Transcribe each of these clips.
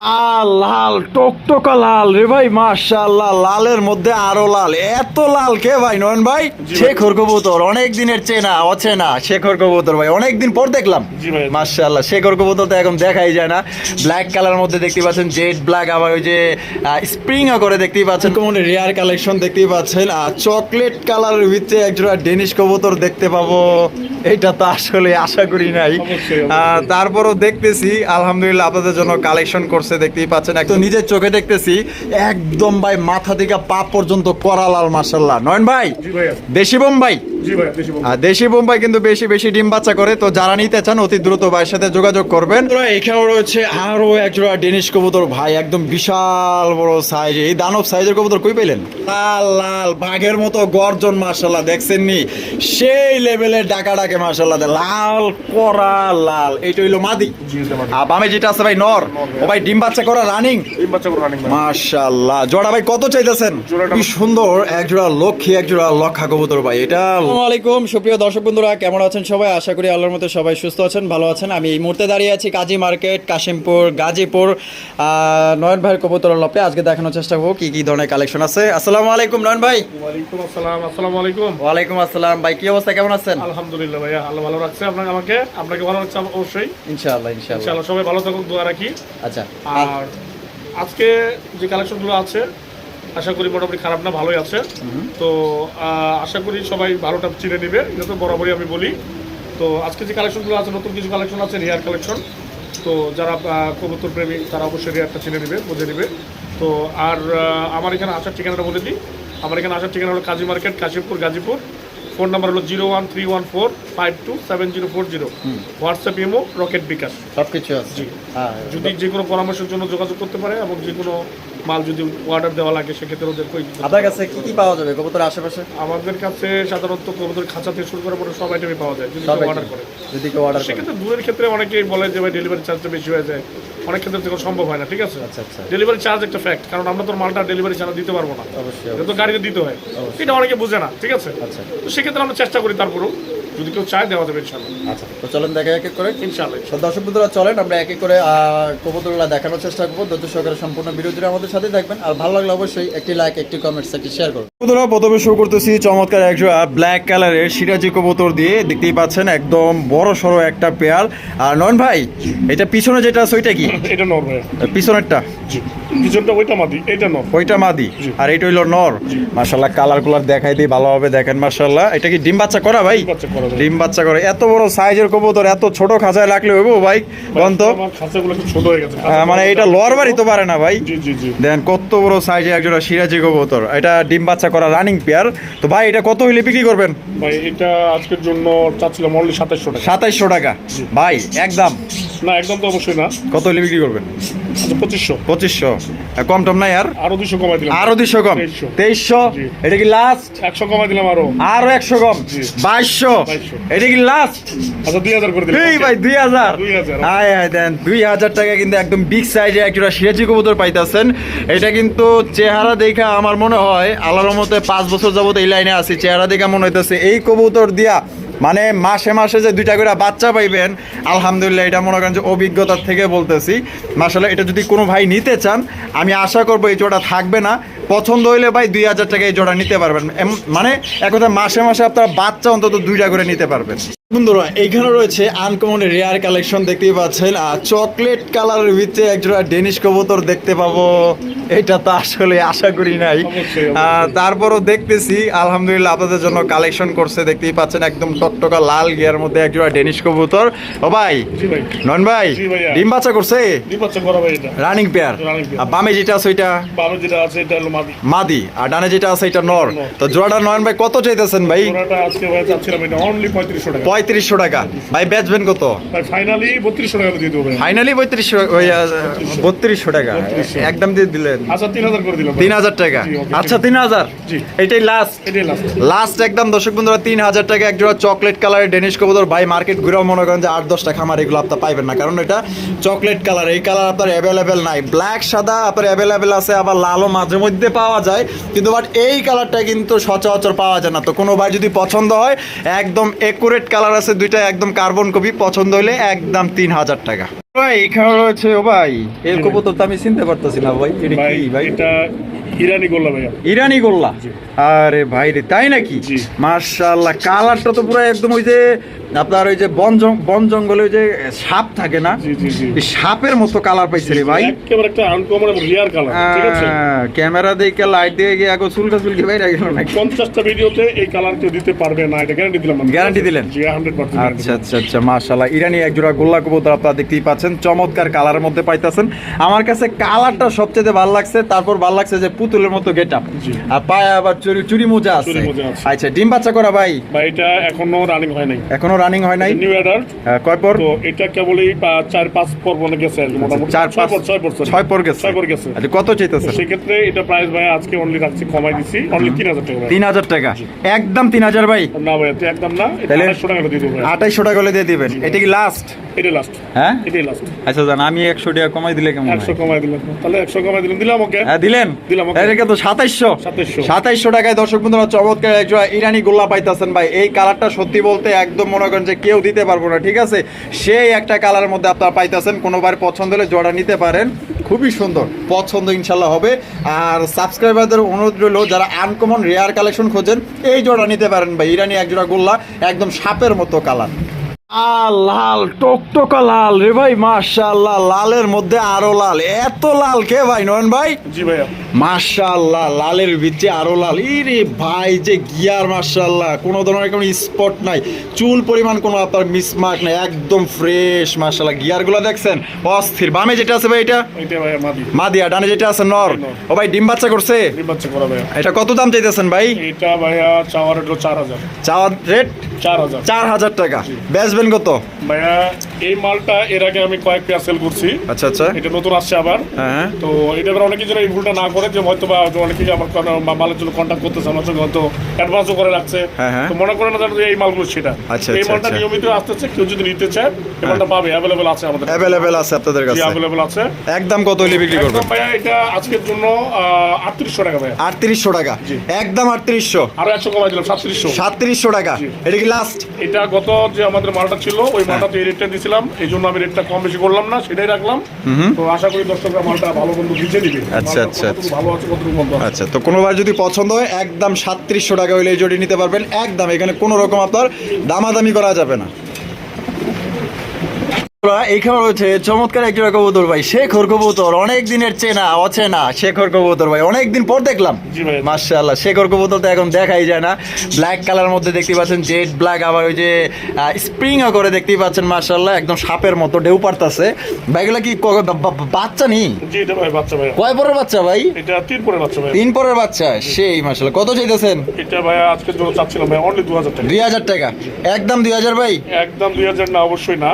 আ, লাল টকটকা লাল। রে ভাই মাশাআল্লাহ লালের মধ্যে আরও লাল। এত লাল কে ভাই নয়ন ভাই? শেখর কবুতর অনেক দিনের চেনা অচেনা শেখর কবুতর ভাই। অনেক দিন পর দেখলাম। মাশাআল্লাহ শেখর কবুতর তো এখন দেখাই যায় না। ব্ল্যাক কালার মধ্যে দেখতে পাচ্ছেন জেড ব্ল্যাক আবার ওই যে স্প্রিং করে দেখতেই পাচ্ছেন। কোন রেয়ার কালেকশন দেখতেই পাচ্ছেন। আর চকলেট কালারের ভিতরে একজোড়া ডেনিশ কবুতর দেখতে পাবো। এটা তো আসলে আশা করি নাই। তারপরও দেখতেছি। আলহামদুলিল্লাহ আপনাদের জন্য কালেকশন করছে। দেখতেই পাচ্ছেন একদম নিজের চোখে দেখতেছি একদম ভাই মাথা থেকে পা পর্যন্ত করালাল মাসাল্লাহ নয়ন ভাই বেশি বোম ভাই? বোম্বাই আর দেশি বোম্বাই কিন্তু বেশি বেশি ডিম বাচ্চা করে তো যারা নিতে চান অতি দ্রুত ভাইয়ের সাথে যোগাযোগ করবেন। এখানেও রয়েছে আরও একজোড়া ডেনিশ কবুতর। ভাই একদম বিশাল বড় সাইজ এই দানব সাইজের কবুতর কই পেলেন লাল লাল বাঘের মতো গর্জন মার্শাল্লাহ দেখছেন নি সেই লেভেলের ডাকা ডাকে মার্শাল্লাহ লাল করা লাল। এইটা হইল মাদি। আর বামে যেটা আছে ভাই নর। ও ভাই ডিম বাচ্চা করা রানিং এই বাচ্চা করে রানিং ভাই। মাশাআল্লাহ। জোড়া ভাই কত চাইতেছেন? কি সুন্দর। এক জোড়া লক্ষ্মী এক জোড়া লক্ষা কবুতর ভাই। এটা আসসালামু আলাইকুম। সুপ্রিয় দর্শক বন্ধুরা কেমন আছেন সবাই? আশা করি আল্লাহর মতো সবাই সুস্থ আছেন ভালো আছেন। আমি এই মুহূর্তে দাঁড়িয়ে আছি কাজী মার্কেট কাশিমপুর গাজীপুর নয়ন ভাইয়ের কবুতর লপে। আজকে দেখানোর চেষ্টা করব কি কি ধরনের কালেকশন আছে। আসসালামু আলাইকুম নয়ন ভাই। ওয়ালাইকুম আসসালাম আসসালামু আলাইকুম। ওয়ালাইকুম আসসালাম। ভাই কি অবস্থা? কেমন আছেন? আলহামদুলিল্লাহ ভাইয়া আল্লাহ ভালো রাখছে। আপনাকে আমাকে আপনাকে ভালো রাখছে অবশ্যই। ইনশাআল্লাহ ইনশাআল্লাহ। সবাই ভালো থাকুক দোয়া রাখি। আচ্ছা। আর আজকে যে কালেকশনগুলো আছে আশা করি মোটামুটি খারাপ না ভালোই আছে। তো আশা করি সবাই ভালোটা চিনে নেবে এটা তো বরাবরই আমি বলি। তো আজকে যে কালেকশনগুলো আছে নতুন কিছু কালেকশন আছে রেয়ার কালেকশন। তো যারা কবুতর প্রেমী তারা অবশ্যই রেয়ারটা চিনে নেবে বুঝে নেবে। তো আর আমার এখানে আসার ঠিকানাটা বলে দিই। আমার এখানে আসার ঠিকানা হলো Kazi market Kashimpur Gazipur. Phone number হলো zero one three one four five two seven zero four zero. WhatsApp imo Rocket bKash. সবকিছু আছে। জি। হ্যাঁ যদি যে কোনো পরামর্শের জন্য যোগাযোগ করতে পারে এবং যে কোনো মাল যদি অর্ডার দেওয়া লাগে সেক্ষেত্রে ওদের কই আপনার কাছে কি কি পাওয়া যাবে কবুতর আশেপাশে? আমাদের কাছে সাধারণত কবুতর খাঁচা থেকে শুরু করে পরে সব আইটেমই পাওয়া যায় যদি কেউ অর্ডার করে। যদি কেউ অর্ডার সেক্ষেত্রে দূরের ক্ষেত্রে অনেকেই বলে যে ভাই ডেলিভারি চার্জটা বেশি হয়ে যায়। অনেক ক্ষেত্রে থেকে সম্ভব হয় না ঠিক আছে? আচ্ছা আচ্ছা। ডেলিভারি চার্জ একটা ফ্যাক্ট কারণ আমরা তো মালটা ডেলিভারি চার্জ দিতে পারব না। অবশ্যই তো গাড়িতে দিতে হয়। এটা অনেকে বুঝে না ঠিক আছে? আচ্ছা। তো সেক্ষেত্রে আমরা চেষ্টা করি তারপরেও। যদি কেউ চায় দেওয়া যাবে ইনশাল্লাহ। আচ্ছা তো চলেন দেখা এক এক করে। ইনশাল্লাহ। দর্শক বন্ধুরা চলেন আমরা এক এক করে কবুতরগুলো দেখানোর চেষ্টা করব। ধৈর্য সহকারে সম্পূর্ণ বিরোধীরা আমাদের সাথে থাকবেন। আর ভালো লাগলে অবশ্যই একটি লাইক একটি কমেন্টস একটি শেয়ার করুন। কবুতরা প্রথমে শুরু করতেছি চমৎকার একশো ব্ল্যাক কালারের সিরাজি কবুতর দিয়ে। দেখতেই পাচ্ছেন একদম বড় সড়ো একটা পেয়ার আর নন ভাই এটা পিছনে যেটা আছে ওইটা কি? এটা নর ভাই পিছনেরটা? জি। পিছনটা ওইটা মাদি এটা নর। ওইটা মাদি? আর এইটা হইল নর? মাশাল্লাহ কালার কুলার দেখাই দিই ভালোভাবে দেখেন মাশাল্লাহ এটা কি ডিম বাচ্চা করা ভাই? বাচ্চা করা। ডিম বাচ্চা করে। এত বড় সাইজের কবুতর এত ছোট খাঁচায় লাগলে হইব ভাই বন্ত ছোট হয়ে গেছে। হ্যাঁ, মানে এটা লোয়ার বাড়ি তো পারে না ভাই। দেন কত বড় সাইজের একজোড়া সিরাজি কবুতর। এটা ডিম বাচ্চা করা রানিং পেয়ার তো ভাই এটা কত হইলে বিক্রি করবেন? ভাই এটা আজকের জন্য চাচ্ছিলাম অনলি সাতাশশো টাকা। সাতাইশশো টাকা। ভাই একদম। না একদম তো অবশ্যই না। কত হইলে বিক্রি করবেন? আচ্ছা পঁচিশশো। পঁচিশশো। কম টম নাই আর? আরও দুশো কমাই দিলাম। আরও দুশো কম? তেইশশো। এটা কি লাস্ট একশো কমাই দিলাম আরও। আরও একশো কম? বাইশশো? এটা কি লাস্ট আচ্ছা দুই হাজার করে দিলাম। এই ভাই দুই হাজার। 2000 দেন। দুই হাজার টাকা কিন্তু একদম বিগ সাইজে একটা সিরাজি কবুতর পাইতেছেন। এটা কিন্তু চেহারা দেখা আমার মনে হয় আল্লাহর মতে পাঁচ বছর যাবত এই লাইনে আছি। চেহারা দেখা মনে হইতেছে এই কবুতর দিয়া মানে মাসে মাসে যে দুইটা করে বাচ্চা পাইবেন, আলহামদুলিল্লাহ এটা মনে করেন যে অভিজ্ঞতার থেকে বলতেছি। মাসাল্লাহ এটা যদি কোনো ভাই নিতে চান, আমি আশা করব এই জোড়া থাকবে না। পছন্দ হইলে ভাই দুই হাজার টাকা এই জোড়া নিতে পারবেন। মানে এক কথা মাসে মাসে আপনারা বাচ্চা অন্তত দুইটা করে নিতে পারবেন। বন্ধুরা এইখানে রয়েছে আনকমন রেয়ার কালেকশন দেখতেই পাচ্ছেন আর চকলেট কালারের ভিতরে একজোড়া ডেনিশ কবুতর দেখতে পাবো। এটা তো আসলে আশা করি নাই। তারপরও দেখতেছি আলহামদুলিল্লাহ আপনাদের জন্য কালেকশন করছে দেখতেই পাচ্ছেন একদম টকটকা লাল গিয়ার মধ্যে একজোড়া ডেনিশ কবুতর। ও ভাই নন ভাই। ডিম বাচ্চা করছে? রানিং পেয়ার আর বামে যেটা আছে ওইটা? মাদি। আর ডানে যেটা আছে এটা নর। নর। তো জোড়াটা নয়ন ভাই কত চাইতেছেন ভাই? পঁয়ত্রিশশো টাকা। ভাই বেচবেন কত? ফাইনালি বত্রিশশো টাকা দিয়ে দেবো ফাইনালি বত্রিশশো বত্রিশশো। টাকা। একদম দিয়ে দিলেন। আচ্ছা তিন হাজার করে দিলাম তিন হাজার টাকা। আচ্ছা তিন হাজার? এটাই লাস্ট লাস্ট একদম দর্শক বন্ধুরা তিন হাজার টাকা এক জোড়া চকলেট কালারের ডেনিশ কবুতর। ভাই মার্কেট ঘুরেও মনে করেন যে আট দশটা খামার এগুলো আপনার পাইবেন না। কারণ এটা চকলেট কালার এই কালার আপনার অ্যাভেলেবেল নাই। ব্ল্যাক সাদা আপনার অ্যাভেলেবেল আছে আবার লালও মাঝে মধ্যে পাওয়া যায়। কিন্তু বাট এই কালারটা কিন্তু সচরাচর পাওয়া যায় না। তো কোনো ভাই যদি পছন্দ হয় একদম একুরেট কালার আছে দুইটা একদম কার্বন কপি পছন্দ হলে একদম তিন হাজার টাকা। ভাই এখানে রয়েছে ও ভাই। এর কবুতর তো আমি চিনতে পারতেছি না ভাই এটা ভাই কি ভাই? এটা ইরানি গোল্লা ভাইয়া। ইরানি গোল্লা? আরে ভাই রে তাই নাকি? জি। মার্শাল্লাহ কালারটা তো পুরো একদম ওই যে আপনার ওই যে বন বন জঙ্গলে যে সাপ থাকে না? সাপের মতো কালার পাইছে রে ভাই ক্যামেরা দেখে লাইট দিয়ে গিয়ে আগে চুলকা চুলকি বাইরে গেল নাকি? পঞ্চাশটা ভিডিওতে এই কালার কেউ দিতে পারবে না এটা গ্যারান্টি দিলাম। Guarantee দিলেন? আচ্ছা আচ্ছা আচ্ছা মাশাল্লাহ ইরানি এক জোড়া গোল্লা কবুতর আপনারা দেখতেই পাচ্ছেন। চমৎকার কালারের মধ্যে পাইতেছেন। আমার কাছে কালারটা সবচেয়ে ভালো লাগছে তারপর ভালো লাগছে যে পুতুলের মতো গেট আপ আর পায়ে আবার চুরি চুরি মোজা আছে। আচ্ছা ডিম বাচ্চা করা ভাই? ভাই এটা এখনও রানিং হয় নাই। এখনও রানিং হয় নাই? নিউ অ্যাডাল্ট কয় পর? তো এটা কেবলই পা- চার পাঁচ পর মনে গেছে মোটামুটি। চার ছয় পাঁচ পর ছয় পর ছয় পর গেছে। ছয় পর গেছে। আচ্ছা কত তো চাইতেছেন? সেক্ষেত্রে এটা প্রাইস ভাই আজকে অনলি রাখছি কমাই দিছি। অনলি তিন হাজার টাকা। তিন হাজার টাকা। একদম তিন হাজার ভাই। না ভাই একদম না এটা তাহলে? আড়াইশো টাকা দিয়ে দেবো ভাই। আঠাইশো টাকা দিয়ে দিবেন। এটা কি লাস্ট এটাই লাস্ট হ্যাঁ? এটাই লাস্ট আচ্ছা জান আমি একশো টাকা কমাই দিলে কেমন? একশো কমাই দিলাম। তাহলে একশো কমাই দিলাম। দিলাম ওকে। হ্যাঁ দিলেন? দিলাম, okay. এদিকে তো সাতাইশশো। 2700 সাতাইশশো টাকায় দর্শক বন্ধুরা চমৎকার একজোড়া ইরানি গোল্লা পাইতেছেন ভাই। এই কালারটা সত্যি বলতে একদম মনে করেন যে কেউ দিতে পারব না ঠিক আছে? সেই একটা কালারের মধ্যে আপনারা পাইতেছেন কোনোবার পছন্দ হলে জোড়া নিতে পারেন। খুবই সুন্দর পছন্দ ইনশাল্লাহ হবে। আর সাবস্ক্রাইবারদের অনুরোধ রইল যারা আনকমন রেয়ার কালেকশন খোঁজেন এই জোড়া নিতে পারেন ভাই। ইরানি এক জোড়া গোল্লা একদম সাপের মতো কালার। লাল টকটকা লাল রে ভাই মাশাআল্লাহ। লালের মধ্যে আরও লাল। এত লাল কে ভাই নয়ন ভাই? জি ভাইয়া। মাশাআল্লাহ লালের ভিতরে আরও লাল। ইরে ভাই যে গিয়ার মাশাআল্লাহ। কোনো ধরনের কোনো স্পট নাই। চুল পরিমাণ কোনো আপনার মিসমার্ক নাই একদম ফ্রেশ মাশাআল্লাহ। গিয়ারগুলো দেখছেন? অস্থির। বামে যেটা আছে ভাই এটা? মাদিয়া ডানে যেটা আছে নর। ও ভাই ডিম বাচ্চা করছে? এটা কত দাম চাইতেছেন ভাই? এটা ভাইয়া চাওয়ার হলো চার হাজার। চাওয়া রেট চার হাজার। টাকা। বেচবেন কত? ভাইয়া এই মালটা এর আগে আমি কয়েক পেয়ার সেল করছি আচ্ছা আচ্ছা। এটা নতুন আসছে আবার। হ্যাঁ। তো এটা অনেকে যেন এই ভুলটা না করে হয়তো বা অনেকে আমার মালের জন্য কন্ট্যাক্ট করতেছে আমার সঙ্গে হয়তো অ্যাডভান্সও করে রাখছে। হ্যাঁ, হ্যাঁ। তো মনে করে না এই মালগুলো সেটা। আচ্ছা, এই আচ্ছা, মালটা আচ্ছা। নিয়মিত আসতেছে কেউ যদি নিতে চায় এই মালটা পাবে অ্যাভেলেবেল আছে আমাদের অ্যাভেলেবেল আছে আপনাদের কাছে। অ্যাভেলেবেল আছে। একদম কত হলে বিক্রি করবেন? ভাইয়া এটা আজকের জন্য আটত্রিশশো টাকা ভাইয়া। আটত্রিশশো টাকা। একদম আরও কমাই দিলাম সাতত্রিশশো। সাতত্রিশশো টাকা। এটা কি লাস্ট এটা গত যে আমাদের মালটা ছিল ওই মালটা তো এই রেটটা দিয়েছিলাম এই জন্য আমি রেটটা কম বেশি করলাম না সেটাই রাখলাম। তো আশা করি দর্শকরা মালটা ভালো বন্ধু বুঝে নিবে। আচ্ছা, আচ্ছা, আচ্ছা তো কোনোবার যদি পছন্দ হয়, একদম সাতত্রিশশো টাকা হইলে এই জড়ি নিতে পারবেন। একদম, এখানে কোনো রকম আপনার দামাদামি করা যাবে না। এইখানে রয়েছে চমৎকার একজোড়া কবুতর ভাই। শেখর কবুতর অনেক দিনের চেনা অচেনা শেখর কবুতর ভাই। অনেক দিন পর দেখলাম। মার্শাল্লাহ শেখর কবুতর তো এখন দেখাই যায় না। ব্ল্যাক কালার মধ্যে দেখতে পাচ্ছেন জেড ব্ল্যাক আবার ওই যে স্প্রিংও করে দেখতেই পাচ্ছেন মার্শাল্লাহ একদম সাপের মতো ঢেউ পারতাছে। ভাইগুলা কি ক- বা- বা- বাচ্চা নি? জি এটা ভাই বাচ্চা ভাই। কয় পরের বাচ্চা ভাই? তিন পরে বাচ্চা তিন পরের বাচ্চা সেই মার্শাল্লাহ কত চাইতেছেন? দুই হাজার টাকা। একদম দুই হাজার ভাই? একদম দুই হাজার না অবশ্যই না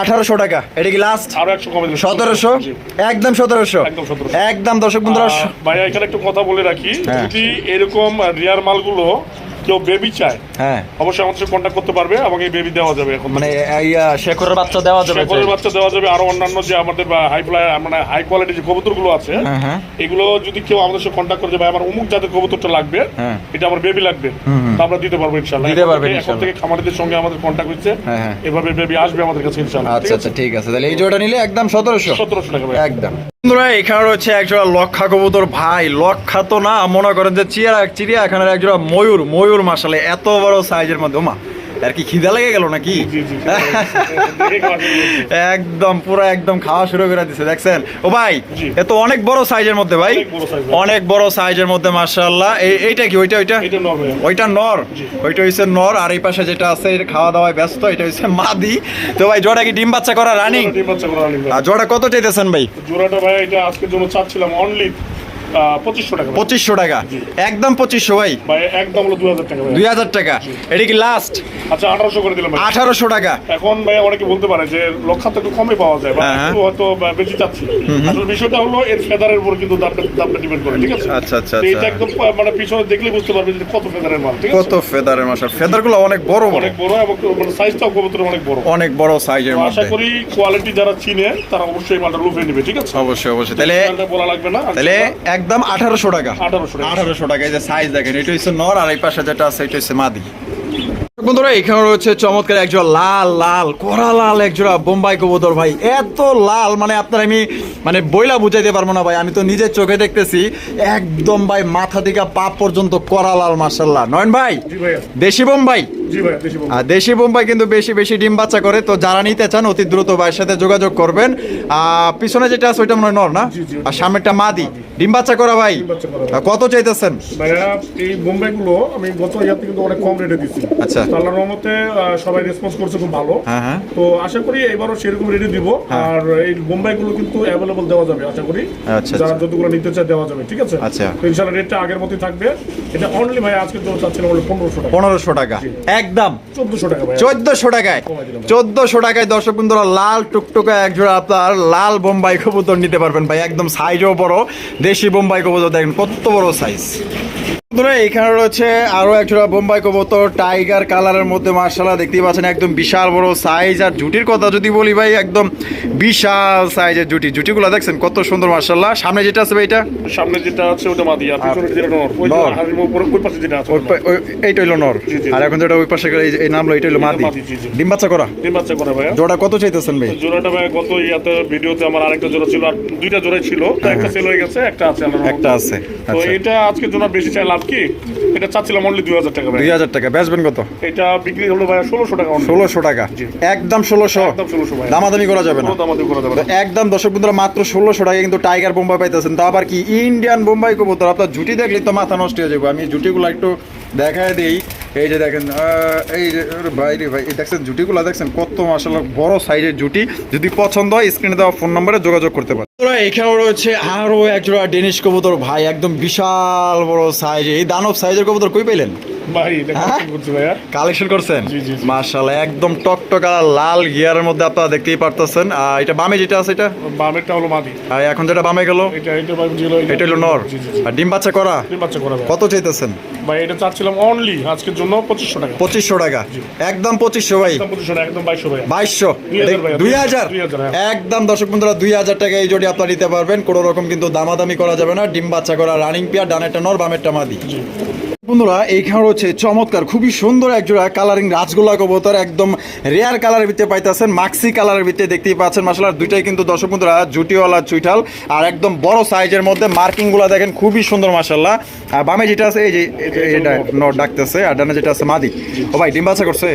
আঠারোশো টাকা। এটা কি লাস্ট সতেরোশো। একদম সতেরোশো? একদম 1700 একদম দর্শক বন্ধুরা ভাইয়া এখানে একটু কথা বলে রাখি। হ্যাঁ। যদি এরকম রিয়ার মালগুলো কেউ বেবি চায় হ্যাঁ। অবশ্যই আমাদের সাথে কন্ট্যাক্ট করতে পারবে বেবি দেওয়া যাবে এখন। মানে ইয়া শেখরের বাচ্চা দেওয়া যাবে শেকড়ের বাচ্চা দেওয়া যাবে আরও অন্যান্য যে আমাদের হাই মানে হাই কোয়ালিটি যে আছে হ্যাঁ হ্যাঁ। এগুলো যদি কেউ আমাদের সাথে কন্ট্যাক্ট করে ভাই আমার অমুক জাতের কবুতরটা লাগবে হ্যাঁ। এটা আমার বেবি লাগবে। তো আমরা দিতে পারব দিতে এখন এখন। থেকে খামারিদের সঙ্গে আমাদের কন্ট্যাক্ট হচ্ছে। এভাবে বেবি আসবে আমাদের কাছে আচ্ছা আচ্ছা ঠিক আছে। তাহলে এই জোড়া নিলে একদম সতেরোশো। সতেরোশো টাকা একদম। বন্ধুরা, এখানে রয়েছে একজোড়া লক্ষা কবুতর। ভাই, লক্ষা তো না, মনে করেন যে চিড়িয়া চিড়িয়াখানার একজোড়া ময়ূর ময়ূর মাসালে এত বড় সাইজের মধ্যে, ওমা। আর কি খিদা লেগে গেল নাকি। একদম পুরো একদম খাওয়া শুরু করে দিছে দেখছেন ও ভাই। এ তো অনেক বড় সাইজের মধ্যে ভাই অনেক বড় সাইজের মধ্যে মাশাআল্লাহ এই এইটা কি ওইটা ওইটা ওইটা নর ওইটা হচ্ছে নর আর এই পাশে যেটা আছে এটা খাওয়া দাওয়ায় ব্যস্ত এটা হচ্ছে মাদি তো ভাই জোড়া কি ডিম বাচ্চা করা রানিং ডিম বাচ্চা করা ভাই। আর জোড়া কত চাইতেছেন ভাই জোড়াটা ভাই এটা আজকের জন্য চাচ্ছিলাম অনলি পঁচিশশো টাকা পঁচিশশো টাকা। একদম পঁচিশশো ভাই। একদম হলো দু হাজার টাকা দুই হাজার টাকা। এটা কি লাস্ট আচ্ছা আঠারোশো করে দিলাম আঠারোশো টাকা। এখন ভাই অনেকে বলতে পারে যে লক্ষাতে একটু কমে পাওয়া যায় বা হ্যাঁ, হ্যাঁ। হয়তো বেশি চাচ্ছি। আসলে বিষয়টা হলো এর ফেদারের উপর কিন্তু দামটা দামটা ডিপেন্ড করে ঠিক আছে? আচ্ছা, আচ্ছা, এটা আচ্ছা। একদম মানে পিছনে দেখলে বুঝতে পারবে যে কত ফেদারের মাল ঠিক কত ফেদারেরগুলো অনেক বড় অনেক বড় এবং মানে সাইজটাও কবুতরের অনেক বড়। অনেক বড় সাইজের আশা করি কোয়ালিটি যারা চিনে তারা অবশ্যই মালটা লুফে নেবে ঠিক আছে? অবশ্যই অবশ্যই। তাহলে বলা লাগবে না তাহলে একদম আঠারোশো টাকা। আঠারোশো টাকা। এই যে সাইজ দেখেন এটা হচ্ছে নর আর এই পাশে যেটা আছে এটা হচ্ছে মাদি। বন্ধুরা এখানে রয়েছে চমৎকার একজোড়া লাল লাল কড়া লাল একজোড়া বোম্বাই কবুতর ভাই। এত লাল মানে আপনার আমি মানে বইলা বুঝাইতে পারব না ভাই আমি তো নিজের চোখে দেখতেছি। একদম ভাই মাথা থেকে পা পর্যন্ত কড়া লাল মার্শাল্লাহ নয়ন ভাই দেশি বোম্বাই? দেশি আর দেশি বোম্বাই কিন্তু বেশি বেশি ডিম বাচ্চা করে তো যারা নিতে চান অতি দ্রুত ভাইয়ের সাথে যোগাযোগ করবেন। পিছনে যেটা আছে ওইটা মনে হয় নর না। আর সামনেরটা মাদি। ডিম বাচ্চা করা ভাই কত চাইতেছেন? ভাইয়া এই বোম্বাই গুলো আমি গত ইয়ার থেকে অনেক কম রেটে দিচ্ছি আচ্ছা। আল্লাহর রহমতে সবাই রেসপন্স করছে খুব ভালো। হ্যাঁ হ্যাঁ। তো আশা করি এবারও সেরকম দিব। হ্যাঁ। আর এই বোম্বাই গুলো কিন্তু অ্যাভেলেবল দেওয়া যাবে আশা করি। আচ্ছা, যারা আচ্ছা। যতগুলো নিতে চায় দেওয়া যাবে ঠিক আছে? আচ্ছা। ইনশাআল্লাহ রেটটা আগের মতোই থাকবে। এটা অনলি ভাই আজকে চাচ্ছিলাম হলো পনেরোশো টাকা। পনেরোশো টাকা। একদম চোদ্দশো টাকা ভাই চোদ্দশো টাকায়। চোদ্দশো টাকায় দর্শক বন্ধুরা লাল টুকটুকা একজোড়া আপনার লাল বোম্বাই কবুতর নিতে পারবেন ভাই। একদম সাইজও বড় দেশি বোম্বাই কবুতর দেখেন কত বড় সাইজ বন্ধুরা এখানে রয়েছে আরও বোম্বাই কবুতর টাইগার কালারের মধ্যে মার্শাল্লাহ দেখতেই পাচ্ছেন একদম বিশাল বড় সাইজ আর জুটির কথা যদি বলি ভাই একদম বিশাল সাইজের জুটি। জুটিগুলো দেখছেন কত সুন্দর মার্শাল্লাহ। সামনে যেটা আছে ভাই এটা? সামনে যেটা আছে ওটা মাদি আর পিছনে যেটা নর। ওই যে নর। হাড়ির উপরে ওই পাশে যেটা আছে ওই পা- ওই- এইটা হইল নর। আর এখন যেটা ওই পাশে এই- নামলো এটা হইল মাদি। ডিম বাচ্চা করা? ডিম বাচ্চা করে ভাইয়া। জোড়া কত চাইতেছেন ভাই? জোড়াটা ভাই গত ইয়াতে ভিডিওতে আমার আরেকটা জোড়া ছিল আর দুইটা ছিল। একটা সেল হয়ে। গেছে একটা আছে একটা আছে। তো আচ্ছা। এটা আজকে জোড়া বেশি চাই লাভ কি? এটা চাচ্ছিলাম অনলি দুই হাজার টাকা দুই হাজার টাকা। বেচবেন কত? এটা বিক্রি হলো ভাই ষোলোশো টাকা ষোলোশো টাকা। একদম ষোলোশো। একদম ষোলোশো দামাদামি করা যাবে না। দামাদামি করা যাবে একদম দর্শক বন্ধুরা মাত্র ষোলোশো টাকা কিন্তু টাইগার বোম্বাই পাইতেছেন। তা আবার কি? ইন্ডিয়ান বোম্বাই কবুতর। আপনার জুটি দেখলে তো মাথা নষ্ট হয়ে যাবে। আমি জুটিগুলো একটু দেখায় দিই। এই যে দেখেন এই যে বাইরে ভাই এই দেখছেন জুটিগুলো দেখছেন কত মাসাল বড় সাইজের জুটি। যদি পছন্দ হয় স্ক্রিনে দেওয়া ফোন নম্বরে যোগাযোগ করতে পারেন। বন্ধুরা, এখানেও রয়েছে আরও একজোড়া ডেনিশ কবুতর। ভাই একদম বিশাল বড় সাইজ এই দানব সাইজের কবুতর কই পেলেন ভাই হ্যাঁ? কালেকশন করছেন। মার্শাল্লাহ একদম টকটকা লাল গিয়ারের মধ্যে আপনারা দেখতেই পারতেছেন। এটা বামে যেটা আছে এটা? বামেরটা হলো মাদি। আর এখন যেটা বামে গেল? এটা এটা এটা হলো নর। আর ডিম বাচ্চা করা? ডিম বাচ্চা করা কত চাইতেছেন? ভাই এটা চাচ্ছিলাম অনলি আজকের জন্য পঁচিশশো টাকা। পঁচিশশো টাকা। একদম পঁচিশশো ভাই। একদম পঁচিশশো টাকা একদম বাইশশো ভাই বাইশশো। দুই হাজার ভাইয়া, দুই হাজার দুই হাজার, হ্যাঁ। একদম দর্শক বন্ধুরা দুই হাজার টাকা এই জোড়ি আপনারা নিতে পারবেন। কোনো রকম কিন্তু দামাদামি করা যাবে না। ডিম বাচ্চা করা রানিং পেয়ার ডানেরটা নর বামেরটা মাদি। বন্ধুরা এইখানে হচ্ছে চমৎকার খুবই সুন্দর একজোড়া কালারিং রাজগোল্লা কবুতর একদম রেয়ার কালারের ভিতরে পাইতেছেন মাক্সি কালারের ভিতরে দেখতেই পাচ্ছেন। মাসালার দুইটাই কিন্তু দর্শক বন্ধুরা জুটিওয়ালা চুইঠাল আর একদম বড় সাইজের মধ্যে মার্কিংগুলা দেখেন খুবই সুন্দর মাসাল্লাহ আর বামে যেটা আছে এই যে এটা নর ডাকতেছে আর ডানে যেটা আছে মাদি। ও ভাই ডিম বাচ্চা করছে?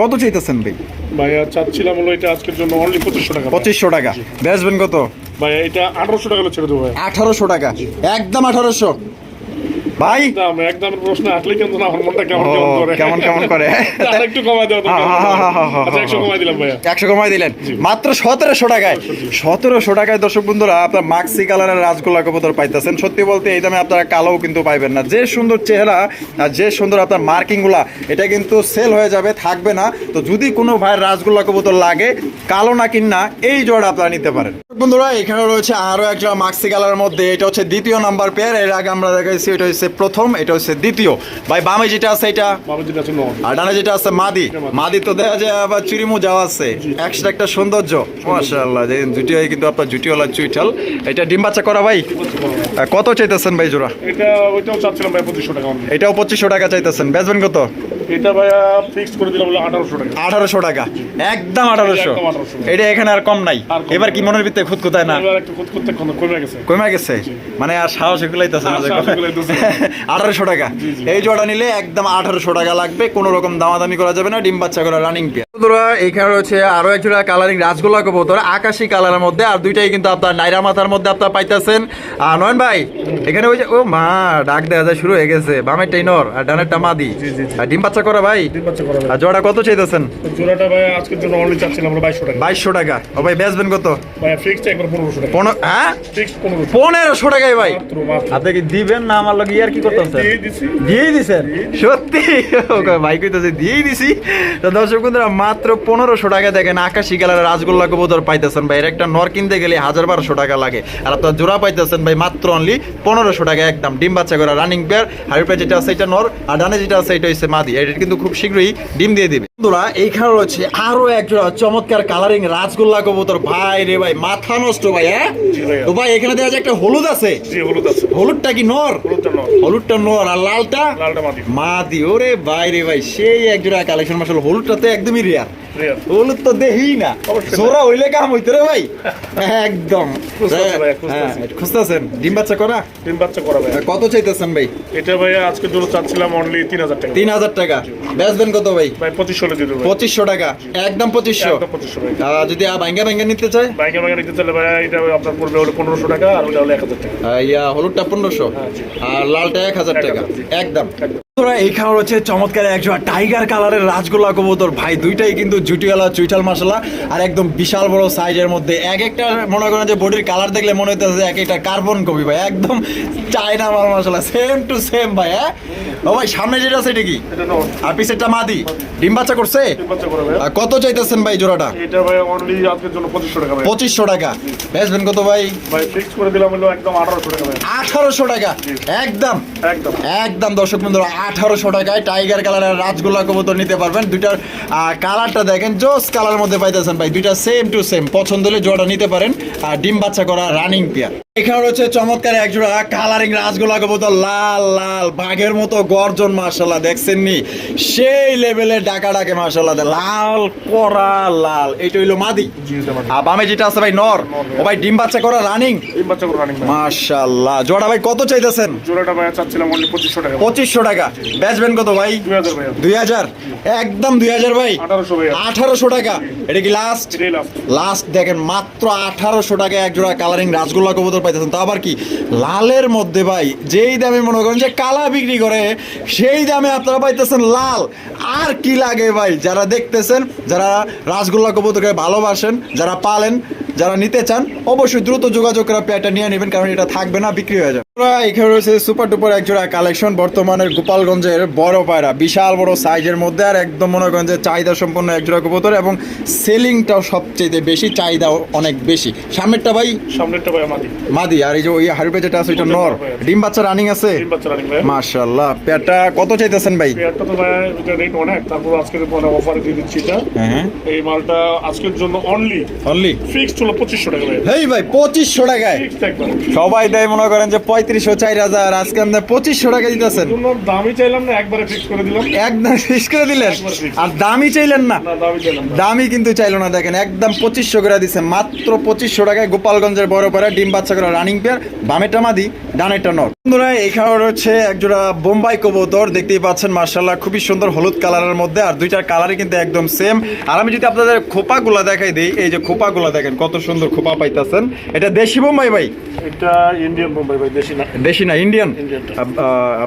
কত চাইতেছেন ভাই? ভাইয়া চাচ্ছিলাম হলো এটা আজকের জন্য অনলি পঁচিশশো টাকা পঁচিশশো টাকা। বেচবেন কত? ভাইয়া এটা আঠারোশো টাকা ছেড়ে দেবো ভাই। আঠারোশো টাকা। একদম আঠারোশো। ভাই? দাম একদম প্রশ্ন আসলে কিন্তু না আমার মনটা কেমন কেমন করে? কেমন কেমন করে? একটু কমাই দাও আচ্ছা একশো হা। কমাই দিলাম ভাইয়া। একশো কমাই দিলেন। মাত্র সতেরোশো টাকায়। সতেরোশো টাকায় দর্শক বন্ধুরা আপনার মাক্সি কালারের রাজগোল্লা কবুতর পাইতেছেন। সত্যি বলতে এই দামে আপনারা কালোও কিন্তু পাইবেন না। যে সুন্দর চেহারা আর যে সুন্দর আপনার মার্কিংগুলা এটা কিন্তু সেল হয়ে যাবে থাকবে না। তো যদি কোনো ভাইয়ের রাজগোল্লা কবুতর লাগে কালো না কিনা এই জোড়া আপনারা নিতে পারেন। বন্ধুরা এখানে রয়েছে আরও একটা মাক্সি কালারের মধ্যে। এটা হচ্ছে দ্বিতীয় নাম্বার পেয়ার এর আগে আমরা দেখাইছি এটা হচ্ছে প্রথম এটা হচ্ছে দ্বিতীয়। ভাই বামে যেটা আছে এটা? আর ডানে যেটা আছে মাদি। মাদি। তো দেখা যায় আবার চুরিমু যাওয়া আছে। এক্সট্রা একটা সৌন্দর্য। মাশাআল্লাহ যে জুটি হয় কিন্তু আপনার জুটিওয়ালা চুইঠাল। এটা ডিম বাচ্চা করা ভাই? কত চাইতেছেন ভাই জোড়া? এটা ওইটাও চাচ্ছিলাম ভাই পঁচিশশো টাকা এটাও পঁচিশশো টাকা চাইতেছেন। বেচবেন কত? এটা ভাইয়া ফিক্সড করে দিলাম হলো আঠারোশো টাকা। আঠারোশো টাকা। একদম আঠারোশো। 1800 এটা এখানে আর কম নাই। এবার কি মনের ভিতরে খুদ কোথায় না? কমে গেছে। মানে আর সাহস এগুলাইতেছে না এগুলাইতেছে। আঠারোশো টাকা। এই জোড়া নিলে একদম আঠারোশো টাকা লাগবে কোনো রকম দামাদামি করা যাবে না ডিম বাচ্চা করা রানিং পেয়ার বন্ধুরা এখানে রয়েছে আরও এক জোড়া কালারিং রাসগোল্লা কবুতর আকাশি কালারের মধ্যে আর দুইটাই কিন্তু আপনার নাইরা মাথার মধ্যে আপনার পাইতেছেন। আর নয়ন ভাই এখানে ওই যে ও মা ডাক দেওয়া যায় শুরু হয়ে গেছে। বামের টাইনর আর ডানেরটা মাদি। আর ডিম বাচ্চা করা ভাই? ডিম বাচ্চা করা আর জোড়া কত চাইতেছেন? জোড়াটা ভাই আজকের জন্য অনলি চাচ্ছিলাম আমরা বাইশশো টাকা। বাইশশো টাকা। ও ভাই বেচবেন কত? একবার পনেরোশো টাকা। পনেরো হ্যাঁ? ফিক্সড পনেরোশো পনেরোশো টাকায় ভাই। মাত্র মাত্র। আপনি কি দিবেন না আমার লোক ইয়ার কি করতেছেন? দিয়েই দিছেন? সত্যি? ভাই কইতেছে দিয়েই দিছি। তো দর্শক বন্ধুরা মাত্র পনেরোশো টাকা দেখেন আকাশি কালারের রাজগোল্লা কবুতর পাইতেছেন ভাই। এর একটা নর কিনতে গেলে হাজার বারোশো টাকা লাগে। আর আপনার জোড়া পাইতেছেন ভাই মাত্র অনলি পনেরোশো টাকা একদম। ডিম বাচ্চা করা রানিং পেয়ার পেয়ে যেটা আছে এটা নর আর ডানে যেটা আছে এটা হচ্ছে মাদি। এটা কিন্তু খুব শীঘ্রই ডিম দিয়ে দিবে। বন্ধুরা এইখানে রয়েছে আরও এক জোড়া চমৎকার কালারিং রাজগোল্লা কবুতর। ভাই রে ভাই মাথা মাথা নষ্ট ভাই হ্যাঁ? ভাইয়া। তো ভাই এখানে দেখা যায় একটা হলুদ আছে। হলুদ আছে। হলুদটা কি নর? হলুদটা নর। আর লালটা? মা মাদি। ওরে ভাই রে ভাই সেই এক জোড়া কালেকশন মাসাল হলুদটা তো একদমই রেয়ার হলুদ তো দেহি না। জোড়া হইলে কাম হইতো রে ভাই। একদম। ভাই, খুঁজতেছি। হ্যাঁ, খুঁজতেছেন। ডিম বাচ্চা করা? তিন বাচ্চা করা ভাই কত চাইতেছেন ভাই? এটা ভাইয়া আজকের জন্য চাচ্ছিলাম অনলি তিন হাজার টাকা। তিন হাজার টাকা। বেচবেন কত ভাই? ভাই পঁচিশশো পঁচিশশো টাকা। একদম পঁচিশশো। পঁচিশশো যদি ভাঙ্গা ভাঙ্গা নিতে চায়? বাইকে বাইকে নিতে চাইলে ভাইয়া এটা আপনার পড়বে হলো পনেরোশো টাকা আর ওটা হলো এক হাজার টাকা। ইয়া হলুদটা পনেরোশো। হ্যাঁ, আর লালটা এক হাজার টাকা। একদম। বন্ধুরা, এইখানে রয়েছে চমৎকার টাইগার কালারের রাজগোল্লা কবুতর। ভাই দুইটাই কিন্তু জুটিওয়ালা চুইটাল মশলা আর একদম বিশাল বড় সাইজের মধ্যে। এক একটা মনে করেন যে বডির কালার দেখলে মনে হইতেছে এক একটা কার্বন কপি ভাই একদম চায়না মাল মশলা সেম টু সেম ভাই হ্যাঁ? ও ভাই সামনে যেটা আছে এটা কি? আর পিছেরটা মাদি। ডিম বাচ্চা করছে? কত চাইতেছেন ভাই জোড়াটা? এটা ভাই অনলি আজকের জন্য পঁচিশশো টাকা ভাই টাকা। বেচবেন কত ভাই? ভাই ফিক্স করে দিলাম হলো একদম আঠারোশো টাকা ভাই আঠারোশো টাকা। একদম। একদম। একদম দর্শক বন্ধুরা আঠারোশো টাকায় টাইগার কালারের রাজগোল্লা কবুতর নিতে পারবেন। দুইটার কালারটা দেখেন, জোস কালার মধ্যে পাইতেছেন ভাই। দুইটা সেম টু সেম পছন্দ হলে জোড়া নিতে পারেন। আর ডিম বাচ্চা করা রানিং পেয়ার এখানে রয়েছে চমৎকার এক জোড়া কালারিং রাজগোল্লা কবুতর লাল লাল বাঘের মতো গর্জন মার্শাল্লাহ দেখছেন নি সেই লেভেলের ডাকা ডাকে মার্শাল্লাহ লাল করা লাল এইটা হইল মাদি। আর বামে যেটা আছে ভাই নর। ও ভাই ডিম বাচ্চা করা রানিং তিন বাচ্চা করে রানিং মার্শাল্লাহ জোড়া ভাই কত চাইতেছেন? জোড়াটা ভাইয়া চাচ্ছিলাম অনলি টাকা। পঁচিশশো টাকা। বেচবেন কত ভাই? দুই হাজার একদম দুই হাজার ভাই? আঠারোশো ভাইয়া আঠারোশো টাকা। এটা কি লাস্ট লাস্ট দেখেন মাত্র আঠারোশো টাকা এক জোড়া কালারিং রাসগোল্লা কবুতর। পাইতেছেন। তা আবার কি? লালের মধ্যে ভাই, যেই দামে মনে করেন যে কালা বিক্রি করে, সেই দামে আপনারা পাইতেছেন লাল। আর কি লাগে ভাই? যারা দেখতেছেন, যারা রাসগোল্লা কবুতরকে ভালোবাসেন, যারা পালেন, যারা নিতে চান, অবশ্যই দ্রুত যোগাযোগ করা প্যাটা নিয়ে নেবেন, কারণ এটা থাকবে না, বিক্রি হয়ে যাবে। এখানে রয়েছে সুপার টুপার এক জোড়া কালেকশন বর্তমানের গোপালগঞ্জের বড় পায়রা। বিশাল বড় সাইজের মধ্যে আর একদম মনে করেন যে চাহিদা সম্পন্ন এক জোড়া কবুতর এবং সেলিংটাও সবচেয়ে বেশি চাহিদাও অনেক বেশি। সামনেরটা ভাই? সামনেরটা ভাইয়া মাদি। মাদি আর এই যে ওই হারুপে যেটা আছে ওইটা নর। ডিম বাচ্চা রানিং আছে? মাশাল্লাহ পেয়ারটা কত চাইতেছেন ভাই? পেয়ারটা তো ভাইয়া এটা রেট অনেক। তারপর আজকের পরে অফারে দিয়ে দিচ্ছি এটা। হ্যাঁ এই মালটা আজকের জন্য অনলি অনলি ফিক্সড হলো পঁচিশশো টাকা ভাইয়া। হেই ভাই পঁচিশশো টাকায়। সবাই দেয় মনে করেন যে পঁয়ত্রিশশো চার হাজার আজকে আপনি পঁচিশশো টাকা দিতেছেন। দামই চাইলাম না একবারে ফিক্স করে দিলাম। একদম শেষ করে দিলেন। আর দামই চাইলেন না। দামই কিন্তু চাইলো না দেখেন একদম পঁচিশশো করে দিছে। মাত্র পঁচিশশো টাকায় গোপালগঞ্জের বড় পাড়া ডিম বাচ্চা করে রানিং পেয়ার বামেরটা মাদি ডানেরটা নর। বন্ধুরা এখানে রয়েছে একজোড়া বোম্বাই কবুতর দেখতেই পাচ্ছেন মার্শাল্লাহ খুবই সুন্দর হলুদ কালারের মধ্যে আর দুইটার কালারই কিন্তু একদম সেম আর আমি যদি আপনাদের খোপাগুলা দেখাই দিই এই যে খোপাগুলা দেখেন কত সুন্দর খোপা পাইতেছেন। এটা দেশি বোম্বাই ভাই। এটা ইন্ডিয়ান বোম্বাই ভাই দেশি না দেশি না ইন্ডিয়ান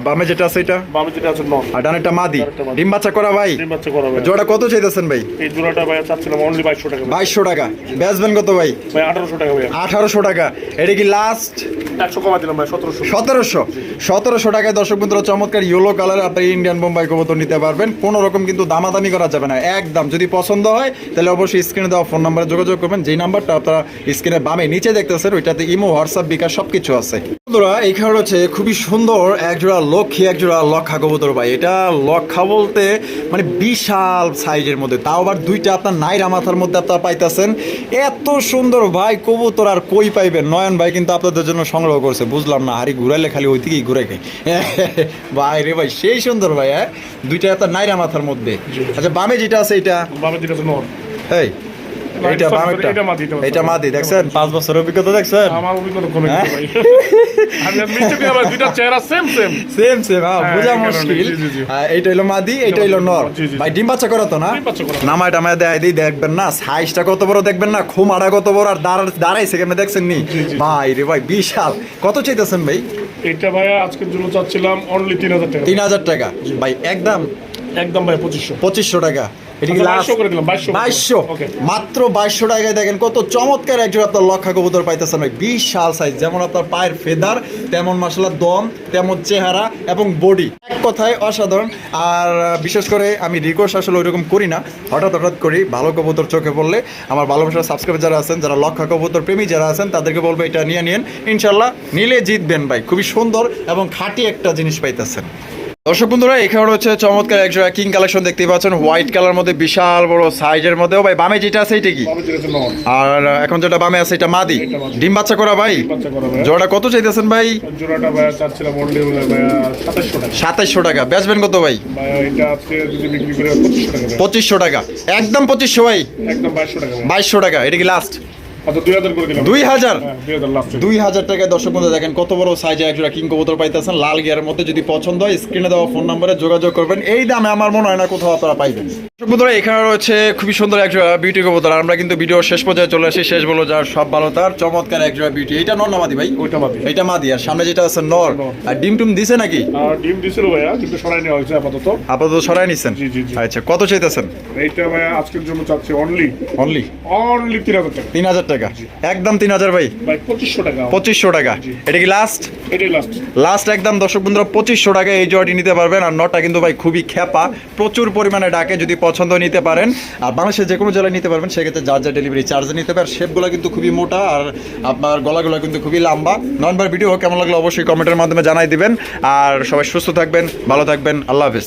বামে যেটা আছে এটা? বামে যেটা আছে নন। আর ডানেরটা মাদি। ডিম বাচ্চা করা ভাই? ডিম বাচ্চা করা ভাই। জোড়া কত চাইতেছেন ভাই? এই জোড়াটা ভাইয়া চাচ্ছিলাম অনলি বাইশশো টাকা টাকা। বেচবেন কত ভাই? ভাই আঠারোশো টাকা ভাইয়া আঠারোশো টাকা। এটা কি লাস্ট একশো কমা দিলাম ভাই সতেরোশো। সতেরোশো। সতেরোশো টাকায় দর্শক বন্ধুরা চমৎকার ইয়েলো কালার আপনি ইন্ডিয়ান বোম্বাই কবুতর নিতে পারবেন। কোনো রকম কিন্তু দামাদামি করা যাবে না। একদম। যদি পছন্দ হয় তাহলে অবশ্যই স্ক্রিনে দেওয়া ফোন নাম্বারে যোগাযোগ করবেন। যেই নাম্বারটা আপনারা স্ক্রিনে বামে নিচে দেখতেছেন ওইটাতে ইমো হোয়াটসঅ্যাপ বিকাশ সবকিছু আছে। বন্ধুরা এইখানে হচ্ছে খুবই সুন্দর একজোড়া লক্ষ্মী একজোড়া লক্ষা কবুতর ভাই। এটা লক্ষা বলতে মানে বিশাল সাইজের মধ্যে। তাও আবার দুইটা আপনার নাইরা মাথার মধ্যে আপনারা পাইতেছেন। এত সুন্দর ভাই কবুতর আর কই পাইবেন? নয়ন ভাই কিন্তু আপনাদের জন্য সংগ্রহ করছে। বুঝলাম না হারি ঘুরাইলে খালি ওই দিকেই ঘুরে খাই ভাই রে ভাই সেই সুন্দর ভাই হ্যাঁ? দুইটা আপনার নাইরা মাথার মধ্যে। আচ্ছা বামে যেটা আছে এটা? বামে যেটা এই। Sorry, বামেরটা এটা মাদি, এটা মাদি। এটা দেখছেন? পাঁচ বছর অভিজ্ঞতা দেখছেন? আমার অভিজ্ঞতা কমে? গেছে ভাই আমি মিষ্টি ভাই দুইটা চেহারা সেম সেম সেম সেম হ্যাঁ হ্যাঁ, বোঝা মুশকিল। হ্যাঁ, এইটা হলো মাদি হলো নর। ভাই ডিম বাচ্চা করো তো না। নামায় টামায় দেয় দিই দেখবেন না সাইজটা কত বড় দেখবেন না খুমাটা কত বড় আর দাঁড়া দাঁড়াইছে কেমন দেখছেন নি। ভাই রে ভাই বিশাল। কত চাইতেছেন ভাই? এটা ভাইয়া আজকের জন্য চাচ্ছিলাম অনলি তিন হাজার টাকা। তিন হাজার টাকা। ভাই একদম? একদম ভাই পঁচিশশো। পঁচিশশো টাকা। আচ্ছা, লাস্ট 2200 করে দিলাম, 2200 বাইশশো। Okay. মাত্র বাইশশো টাকায় দেখেন কত চমৎকার একজন আপনার লক্ষা কবুতর পাইতেছেন বিশাল সাইজ যেমন আপনার পায়ের ফেদার তেমন মশলা দম তেমন চেহারা এবং বডি এক কথায় অসাধারণ। আর বিশেষ করে আমি রিকোয়েস্ট আসলে ওইরকম করি না। হঠাৎ হঠাৎ করি ভালো কবুতর চোখে পড়লে আমার ভালোবাসার সাবস্ক্রাইবার যারা আছেন যারা লক্ষা কবুতর প্রেমী যারা আছেন তাদেরকে বলব এটা নিয়ে নিন ইনশাল্লাহ নিলে জিতবেন ভাই। খুবই সুন্দর এবং খাঁটি একটা জিনিস পাইতেছেন। দর্শক বন্ধুরা এখানে রয়েছে চমৎকার একজোড়া কিং কালেকশন দেখতে পাচ্ছেন। হোয়াইট কালার মধ্যে বিশাল বড় সাইজের মধ্যে ও ভাই বামে যেটা আছে এটা কি? আর এখন যেটা বামে আছে এটা মাদি। ডিম বাচ্চা করা ভাই? জোড়াটা কত চাইতেছেন ভাই? সাতাইশশো টাকা। বেচবেন কত ভাই? ভাইয়া এটা আজকে যদি বিক্রি করে পঁচিশশো টাকা একদম পঁচিশশো ভাই? একদম বাইশশো টাকা। এটা কি লাস্ট দুই হাজার করে দিলাম। দুই হাজার? হ্যাঁ, টাকায় দর্শক বন্ধু দেখেন কত বড় সাইজে একজোড়া কিং কবুতর পাইতেছেন লাল গিয়ারের মধ্যে যদি পছন্দ হয় স্ক্রিনে দেওয়া ফোন নাম্বারে যোগাযোগ করবেন। এই দামে আমার মনে হয় না কোথাও আপনারা পাইবেন। দর্শক বন্ধুরা এখানে রয়েছে খুবই সুন্দর একজোড়া বিউটি কবুতর আমরা কিন্তু ভিডিও শেষ পর্যায়ে চলে আসি শেষ বলো যার সব ভালো তার চমৎকার একজোড়া বিউটি এটা নর নামাদি ভাই? ওইটা বাদি এটা মাদি আর সামনে যেটা আছে নর। আর ডিম টুম দিছে নাকি? আর ডিম দিছিল ভাইয়া কিন্তু সরাই নেওয়া হয়েছে আপাতত। আপাতত সরাই নিচ্ছেন। আচ্ছা কত চাইতেছেন? এইটা ভাইয়া আজকের জন্য চাচ্ছি অনলি অনলি অনলি তিন হাজার টাকা। তিন হাজার টাকা। একদম তিন হাজার ভাই। পঁচিশশো টাকা। টাকা। এটা কি লাস্ট লাস্ট একদম দর্শক বন্ধুরা পঁচিশশো টাকা এই জয়টি নিতে পারবেন। আর নটা কিন্তু ভাই খুবই খ্যাপা প্রচুর পরিমাণে ডাকে যদি পছন্দ নিতে পারেন। আর বাংলাদেশের যে কোনো জেলায় নিতে পারবেন সেক্ষেত্রে যার যা ডেলিভারি চার্জে নিতে পারেন শেপগুলো কিন্তু খুবই মোটা। আর আপনার গলাগুলো কিন্তু খুবই লম্বা। ননবার ভিডিও কেমন লাগল অবশ্যই কমেন্টের মাধ্যমে জানাই দিবেন। আর সবাই সুস্থ থাকবেন ভালো থাকবেন। আল্লাহ হাফেজ।